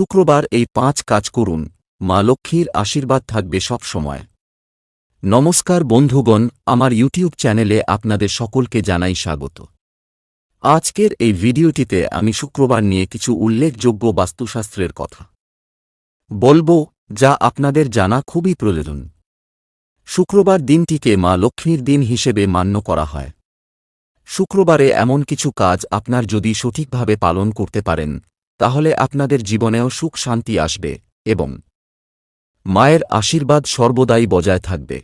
শুক্রবার এই পাঁচ কাজ করুন। মা লক্ষ্মীর আশীর্বাদ থাকবে সব সময়। নমস্কার বন্ধুগণ, আমার ইউটিউব চ্যানেলে আপনাদের সকলকে জানাই স্বাগত। আজকের এই ভিডিওটিতে আমি শুক্রবার নিয়ে কিছু উল্লেখযোগ্য বাস্তুশাস্ত্রের কথা। বলব, যা আপনাদের জানা খুবই প্রয়োজন। শুক্রবার দিনটিকে মা লক্ষ্মীর দিন হিসেবে মান্য করা হয়। শুক্রবারে এমন কিছু কাজ আপনার যদি সঠিকভাবে পালন করতে পারেন তাহলে আপনাদের জীবনেও সুখ শান্তি আসবে এবং মায়ের আশীর্বাদ সর্বদাই বজায় থাকবে।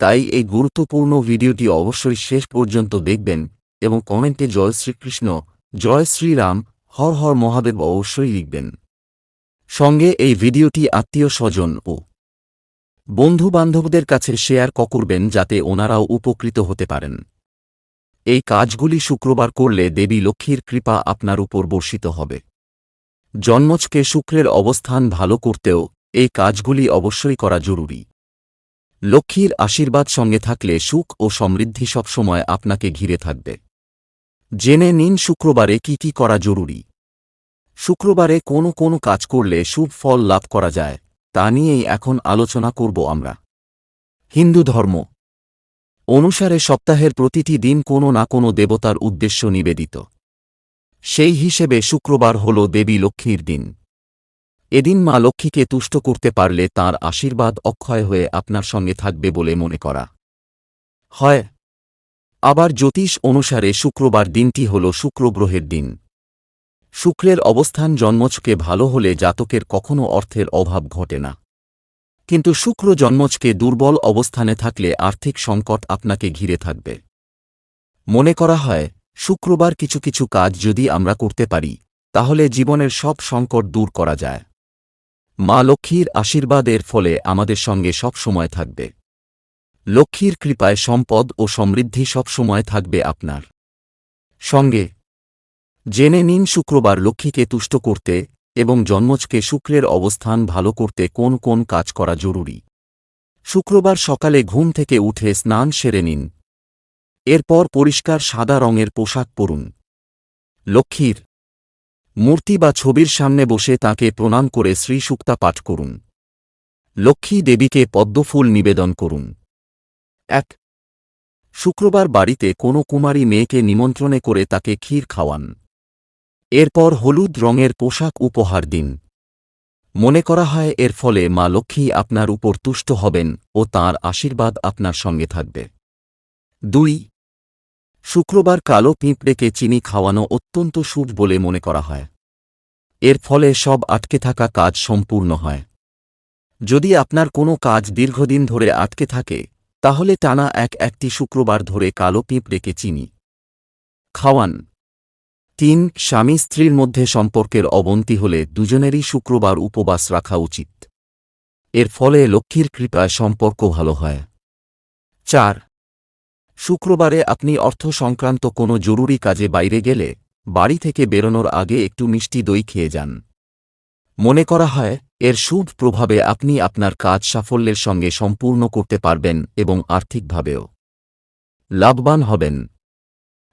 তাই এই গুরুত্বপূর্ণ ভিডিওটি অবশ্যই শেষ পর্যন্ত দেখবেন এবং কমেন্টে জয় শ্রীকৃষ্ণ, জয় শ্রীরাম, হর হর মহাদেব অবশ্যই লিখবেন। সঙ্গে এই ভিডিওটি আত্মীয় স্বজন ও বন্ধু বান্ধবদের কাছে শেয়ার করবেন যাতে ওনারাও উপকৃত হতে পারেন। এই কাজগুলি শুক্রবার করলে দেবী লক্ষ্মীর কৃপা আপনার উপর বর্ষিত হবে। জন্মজকে শুক্রের অবস্থান ভালো করতেও এই কাজগুলি অবশ্যই করা জরুরি। লক্ষ্মীর আশীর্বাদ সঙ্গে থাকলে সুখ ও সমৃদ্ধি সবসময় আপনাকে ঘিরে থাকবে। জেনে নিন শুক্রবারে কি কি করা জরুরি। শুক্রবারে কোনো কোনো কাজ করলে শুভ ফল লাভ করা যায়, তা নিয়েই এখন আলোচনা করব আমরা। হিন্দু ধর্ম। অনুসারে সপ্তাহের প্রতিটি দিন কোনো না কোনো দেবতার উদ্দেশ্য নিবেদিত। সেই হিসেবে শুক্রবার হল দেবী লক্ষ্মীর দিন। এদিন মা লক্ষ্মীকে তুষ্ট করতে পারলে তার আশীর্বাদ অক্ষয় হয়ে আপনার সঙ্গে থাকবে বলে মনে করা। হয়। আবার জ্যোতিষ অনুসারে শুক্রবার দিনটি হল শুক্রগ্রহের দিন। শুক্রের অবস্থান জন্মজকে ভালো হলে জাতকের কখনও অর্থের অভাব ঘটে না। কিন্তু শুক্র জন্মজকে দুর্বল অবস্থানে থাকলে আর্থিক সংকট আপনাকে ঘিরে থাকবে। মনে করা হয় শুক্রবার কিছু কিছু কাজ যদি আমরা করতে পারি, তাহলে জীবনের সব সংকট দূর করা যায়। মা লক্ষ্মীর আশীর্বাদের ফলে আমাদের সঙ্গে সব সময় থাকবে। লক্ষ্মীর কৃপায় সম্পদ ও সমৃদ্ধি সব সময় থাকবে আপনার। সঙ্গে, জেনে নিন শুক্রবার লক্ষ্মীকে তুষ্ট করতে এবং জন্মজকে শুক্রের অবস্থান ভালো করতে কোন কোন কাজ করা জরুরি। শুক্রবার সকালে ঘুম থেকে উঠে স্নান সেরে নিন। এরপর পরিষ্কার সাদা রঙের পোশাক পরুন। লক্ষ্মীর মূর্তি বা ছবির সামনে বসে তাকে প্রণাম করে শ্রীসুক্তা পাঠ করুন। লক্ষ্মী দেবীকে পদ্মফুল নিবেদন করুন। এক, শুক্রবার বাড়িতে কোনো কুমারী মেয়েকে নিমন্ত্রণে করে তাকে ক্ষীর খাওয়ান। এরপর হলুদ রঙের পোশাক উপহার দিন। মনে করা হয়, এর ফলে মা লক্ষ্মী আপনার উপর তুষ্ট হবেন ও তার আশীর্বাদ আপনার সঙ্গে থাকবে। দুই শুক্রবার কালো পিঁপড়েকে চিনি খাওয়ানো অত্যন্ত শুভ বলে মনে করা হয়। এর ফলে সব আটকে থাকা কাজ সম্পূর্ণ হয়। যদি আপনার কোনো কাজ দীর্ঘদিন ধরে আটকে থাকে, তাহলে টানা এক একটি শুক্রবার ধরে কালো পিঁপড়েকে চিনি। খাওয়ান। তিন, স্বামী স্ত্রীর মধ্যে সম্পর্কের অবনতি হলে দুজনেরই শুক্রবার উপবাস রাখা উচিত। এর ফলে লক্ষ্মীর কৃপায় সম্পর্ক ভালো হয়। চার শুক্রবারে আপনি অর্থ সংক্রান্ত কোনো জরুরি কাজে বাইরে গেলে বাড়ি থেকে বেরোনোর আগে একটু মিষ্টি দই খেয়ে যান। মনে করা হয়, এর শুভ প্রভাবে আপনি আপনার কাজ সাফল্যের সঙ্গে সম্পূর্ণ করতে পারবেন এবং আর্থিকভাবেও লাভবান হবেন।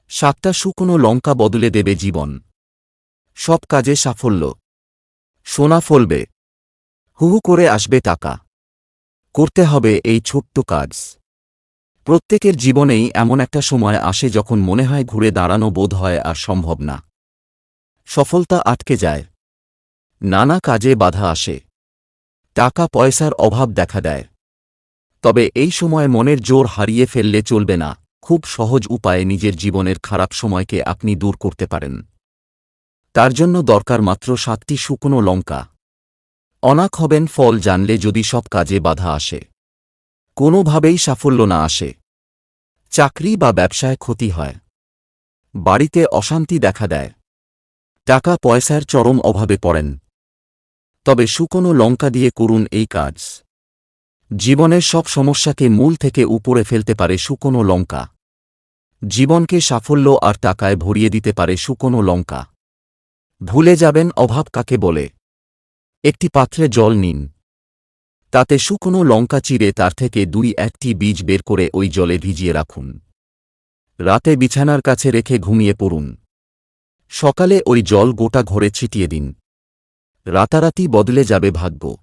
সাতটা শুকনো লঙ্কা বদলে দেবে জীবন। সব কাজে সাফল্য। সোনা ফলবে। হুহু করে আসবে টাকা। করতে হবে এই ছোট্ট কাজ। প্রত্যেকের জীবনেই এমন একটা সময় আসে যখন মনে হয় ঘুরে দাঁড়ানো বোধ হয় আর সম্ভব না। সফলতা আটকে যায়। নানা কাজে বাধা আসে। টাকা পয়সার অভাব দেখা দেয়। তবে এই সময় মনের জোর হারিয়ে ফেললে চলবে না। খুব সহজ উপায়ে নিজের জীবনের খারাপ সময়কে আপনি দূর করতে পারেন। তার জন্য দরকার মাত্র সাতটি শুকনো লঙ্কা। অনাক হবেন ফল জানলে যদি সব কাজে বাধা আসে। কোনোভাবেই সাফল্য না আসে। চাকরি বা ব্যবসায় ক্ষতি হয়। বাড়িতে অশান্তি দেখা দেয়। টাকা পয়সার চরম অভাবে পড়েন। তবে শুকনো লঙ্কা দিয়ে করুন এই কাজ। জীবনের সব সমস্যাকে মূল থেকে উপরে ফেলতে পারে শুকনো লঙ্কা। জীবনকে সাফল্য আর টাকায় ভরিয়ে দিতে পারে শুকনো লঙ্কা। ভুলে যাবেন অভাব কাকে বলে। একটি পাত্রে জল নিন। তাতে শুকনো লঙ্কা চিরে তার থেকে দুই একটি বীজ বের করে ওই জলে ভিজিয়ে রাখুন। রাতে বিছানার কাছে রেখে ঘুমিয়ে পড়ুন। সকালে ওই জল গোটা ঘরে ছিটিয়ে দিন। রাতারাতি বদলে যাবে ভাগ্য।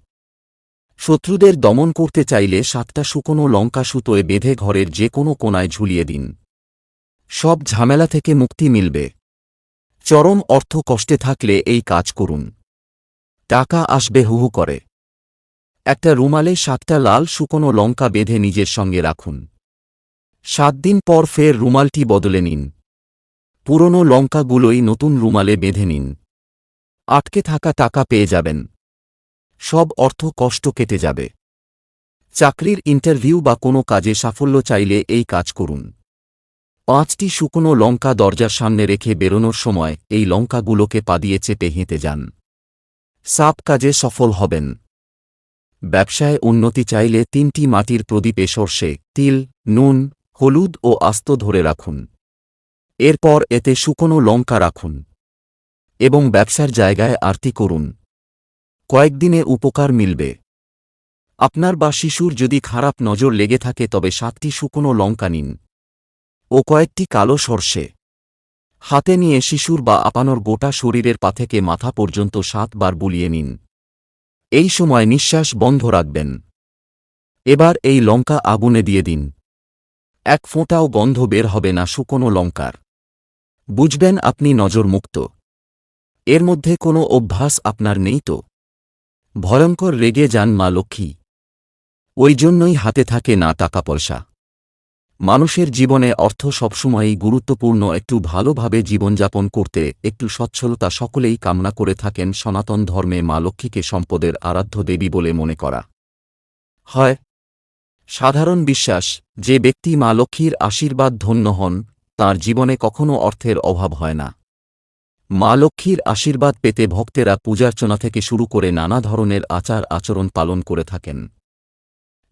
শত্রুদের দমন করতে চাইলে সাতটা শুকনো লঙ্কা সুতোয় বেঁধে ঘরের যে কোনো কোনায় ঝুলিয়ে দিন। সব ঝামেলা থেকে মুক্তি মিলবে। চরম অর্থ কষ্টে থাকলে এই কাজ করুন। টাকা আসবে হুহু করে। একটা রুমালে সাতটা লাল শুকনো লঙ্কা বেঁধে নিজের সঙ্গে রাখুন। সাত দিন পর ফের রুমালটি বদলে নিন। পুরনো লঙ্কাগুলোই নতুন রুমালে বেঁধে নিন। আটকে থাকা টাকা পেয়ে যাবেন। সব অর্থ কষ্ট কেটে যাবে। চাকরির ইন্টারভিউ বা কোনো কাজে সাফল্য চাইলে এই কাজ করুন। পাঁচটি শুকনো লঙ্কা দরজার সামনে রেখে বেরোনোর সময় এই লঙ্কাগুলোকে পা দিয়ে চেপে হেঁটে যান। সাপ কাজে সফল হবেন। ব্যবসায় উন্নতি চাইলে তিনটি মাটির প্রদীপে সর্ষে, তিল, নুন, হলুদ ও আস্ত ধরে রাখুন। এরপর এতে শুকনো লঙ্কা রাখুন এবং ব্যবসার জায়গায় আরতি করুন। কয়েকদিনে উপকার মিলবে। আপনার বা শিশুর যদি খারাপ নজর লেগে থাকে তবে সাতটি শুকনো লঙ্কা নিন ও কয়েকটি কালো সর্ষে। হাতে নিয়ে শিশুর বা আপানোর গোটা শরীরের পা থেকে মাথা পর্যন্ত সাতবার বুলিয়ে নিন। এই সময় নিঃশ্বাস বন্ধ রাখবেন। এবার এই লঙ্কা আগুনে দিয়ে দিন। এক ফোঁটাও গন্ধ বের হবে না শুকনো লঙ্কার। বুঝবেন আপনি নজরমুক্ত। এর মধ্যে কোনো অভ্যাস আপনার নেই তো? ভয়ঙ্কর রেগে যান মা লক্ষ্মী। ওই জন্যই হাতে থাকে না টাকা পয়সা। মানুষের জীবনে অর্থ সবসময়ই গুরুত্বপূর্ণ একটু ভালোভাবে জীবনযাপন করতে, একটু সচ্ছলতা সকলেই কামনা করে থাকেন সনাতন ধর্মে মা লক্ষ্মীকে সম্পদের আরাধ্য দেবী বলে মনে করা হয়। সাধারণ বিশ্বাস, যে ব্যক্তি মা লক্ষ্মীর আশীর্বাদ ধন্য হন, তাঁর জীবনে কখনও অর্থের অভাব হয় না। মা লক্ষ্মীর আশীর্বাদ পেতে ভক্তেরা পূজার্চনা থেকে শুরু করে নানা ধরনের আচার আচরণ পালন করে থাকেন।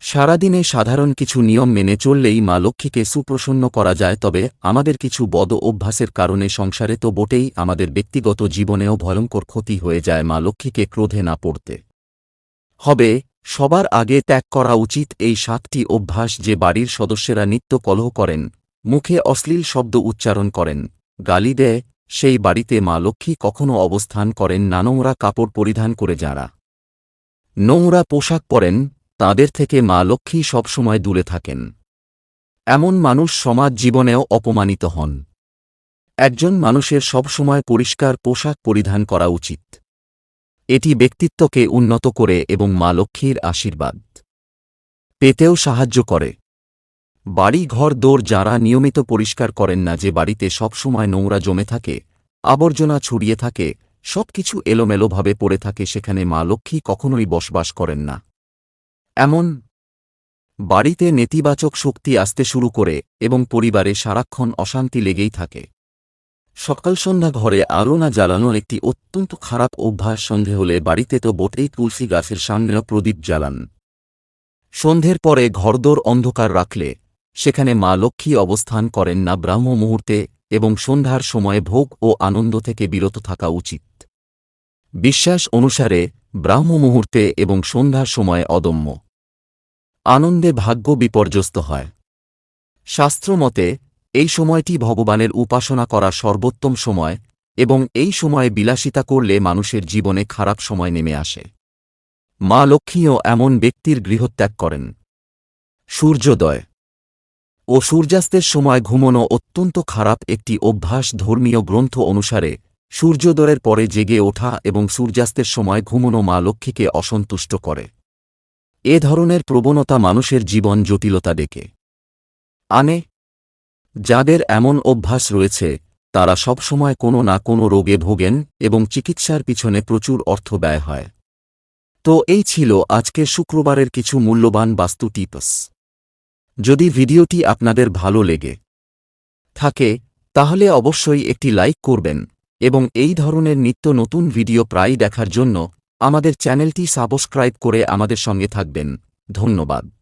সারাদিনে সাধারণ কিছু নিয়ম মেনে চললেই মা লক্ষ্মীকে সুপ্রসন্ন করা যায়, তবে আমাদের কিছু বদ অভ্যাসের কারণে সংসারে তো বটেই আমাদের ব্যক্তিগত জীবনেও ভয়ঙ্কর ক্ষতি হয়ে যায় মা লক্ষ্মীকে ক্রোধে না পড়তে। হবে, সবার আগে ত্যাগ করা উচিত এই সাতটি অভ্যাস যে বাড়ির সদস্যেরা নিত্য কলহ করেন, মুখে অশ্লীল শব্দ উচ্চারণ করেন, গালি দেয়, সেই বাড়িতে মা লক্ষ্মী কখনও অবস্থান করেন না নোংরা কাপড় পরিধান করে যাঁরা। নোংরা পোশাক পরেন তাদের থেকে মা লক্ষ্মী সবসময় দূরে থাকেন। এমন মানুষ সমাজ জীবনেও অপমানিত হন। একজন মানুষের সবসময় পরিষ্কার পোশাক পরিধান করা উচিত। এটি ব্যক্তিত্বকে উন্নত করে এবং মা লক্ষ্মীর আশীর্বাদ পেতেও সাহায্য করে। বাড়ি, ঘর দৌড় যাঁরা নিয়মিত পরিষ্কার করেন না যে বাড়িতে সবসময় নোংরা জমে থাকে, আবর্জনা ছড়িয়ে থাকে, সবকিছু এলোমেলোভাবে পড়ে থাকে সেখানে মা লক্ষ্মী কখনোই বসবাস করেন না। এমন বাড়িতে নেতিবাচক শক্তি আসতে শুরু করে এবং পরিবারে সারাক্ষণ অশান্তি লেগেই থাকে। সকাল সন্ধ্যা ঘরে আলো না জ্বালানোর একটি অত্যন্ত খারাপ অভ্যাস। সন্ধে হলে বাড়িতে তো বটেই তুলসী গাছের সামনে প্রদীপ জ্বালান। সন্ধ্যের পরে ঘরদোর অন্ধকার রাখলে সেখানে মা লক্ষ্মী অবস্থান করেন না ব্রাহ্ম মুহূর্তে এবং সন্ধ্যার সময়ে ভোগ ও আনন্দ থেকে বিরত থাকা উচিত। বিশ্বাস অনুসারে ব্রাহ্ম মুহূর্তে এবং সন্ধ্যার সময়ে অদম্য। আনন্দে ভাগ্য বিপর্যস্ত হয়। শাস্ত্রমতে, এই সময়টি ভগবানের উপাসনা করা সর্বোত্তম সময় এবং এই সময়ে বিলাসিতা করলে মানুষের জীবনে খারাপ সময় নেমে আসে। মা লক্ষ্মীও এমন ব্যক্তির গৃহত্যাগ করেন। সূর্যোদয়। ও সূর্যাস্তের সময় ঘুমনো অত্যন্ত খারাপ একটি অভ্যাস ধর্মীয় গ্রন্থ অনুসারে সূর্যোদয়ের পরে জেগে ওঠা এবং সূর্যাস্তের সময় ঘুমনো মা লক্ষ্মীকে অসন্তুষ্ট করে। এ ধরনের প্রবণতা মানুষের জীবন জটিলতা ডেকে। আনে, যাদের এমন অভ্যাস রয়েছে, তারা সবসময় কোনো না কোনো রোগে ভোগেন এবং চিকিৎসার পিছনে প্রচুর অর্থ ব্যয় হয়। তো এই ছিল আজকে শুক্রবারের কিছু মূল্যবান বাস্তু টিপস। যদি ভিডিওটি আপনাদের ভালো লেগে থাকে, তাহলে অবশ্যই একটি লাইক করবেন এবং এই ধরনের নিত্য নতুন ভিডিও প্রায় দেখার জন্য আমাদের চ্যানেলটি সাবস্ক্রাইব করে আমাদের সঙ্গে থাকবেন। ধন্যবাদ।